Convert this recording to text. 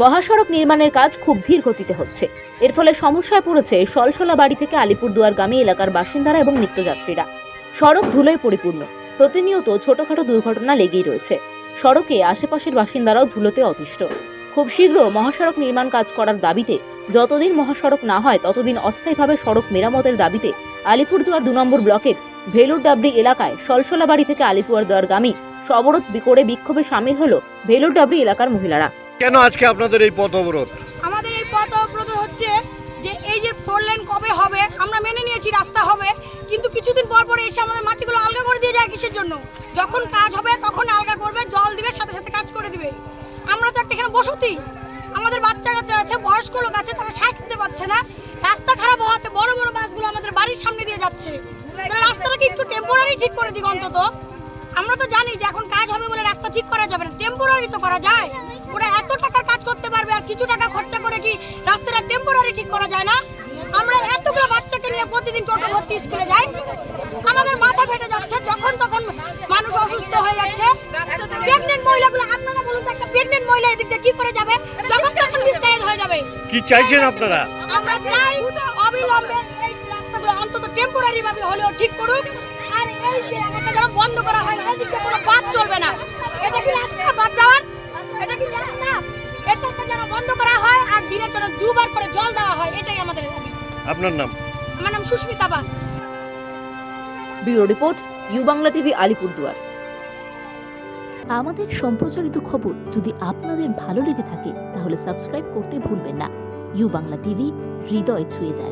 মহাসড়ক নির্মাণের কাজ খুব ধীর গতিতে হচ্ছে। এর ফলে সমস্যায় পড়েছে সলসলা বাড়ি থেকে আলিপুরদুয়ারগামী এলাকার বাসিন্দারা এবং নিত্যযাত্রীরা। সড়ক ধুলোয় পরিপূর্ণ। প্রতিনিয়ত ছোটখাটো দুর্ঘটনা লেগেই রয়েছে। সড়কে আশেপাশের বাসিন্দারাও ধুলোতে অতিষ্ঠ। খুব শীঘ্র মহাসড়ক নির্মাণ কাজ করার দাবিতে যতদিন মহাসড়ক না হয়, ততদিন অস্থায়ীভাবে সড়ক মেরামতের দাবিতে আলিপুরদুয়ার দু নম্বর ব্লকের ভেলুর ডাবরি এলাকায় সলসলাবাড়ি থেকে আলিপুরদুয়ারগামী সবরত করে বিক্ষোভে সামিল হলো ভেলুর ডাবরি এলাকার মহিলারা। কেন আজকে আপনাদের এই পথ অবরোধ? আমাদের এই পথ অবরোধ হচ্ছে যে এই যে ফোর লেন কবে হবে, আমরা মেনে নিয়েছি রাস্তা হবে, কিন্তু কিছুদিন পর পর এসে আমাদের মাটিগুলো আলগা করে দিয়ে যায় কিসের জন্য? যখন কাজ হবে, তখন আলগা করবে, জল দিবে, সাথে সাথে কাজ করে দিবে। আমরা তো একটা এখানে বসতি। আমাদের বাচ্চা কাচ্চা আছে, বয়স্ক লোক আছে, তারা শ্বাস নিতে পারছে না। রাস্তা খারাপ হওয়াতে বড় বড় বাসগুলো আমাদের বাড়ির সামনে দিয়ে যাচ্ছে। রাস্তাটাকে একটু টেম্পোরারি ঠিক করে দিক অন্তত। আমরা তো জানি যে এখন কাজ হবে বলে রাস্তা ঠিক করা যাবে না। টেম্পোরারি তো করা যায়। কিছু টাকা খরচা করে কি রাস্তাটা টেম্পোরারি ঠিক করা যায় না? আমরা এতগুলো বাচ্চাকে নিয়ে প্রতিদিন টোটো ভর্তি স্কুলে যাই। আমাদের মাথা ফেটে যাচ্ছে যখন তখন মানুষ অসুস্থ হয়ে যাচ্ছে। প্রেগনেন্ট মহিলাগুলো আপনারা বলুন তো একটা প্রেগনেন্ট মহিলা এদিক দিয়ে কি করে যাবে? যখন তখন মিসক্যারেজ হয়ে যাবে। কি চাইছেন আপনারা? আমরা চাই অবিলম্বে এই রাস্তাগুলো অন্তত টেম্পোরারি ভাবে হলেও ঠিক করুক। আর এই যে রাস্তাটা যেন বন্ধ করা দুবার করে জল দেওয়া হয় এটাই আমাদের দাবি আপনার নাম? আমার নাম Susmita Bag. Bureau report U Bangla TV Alipurduar. আমাদের সম্প্রচারিত খবর যদি আপনাদের ভালো লেগে থাকে তাহলে সাবস্ক্রাইব করতে ভুলবেন না। ইউ বাংলা টিভি হৃদয় ছুঁয়ে যায়।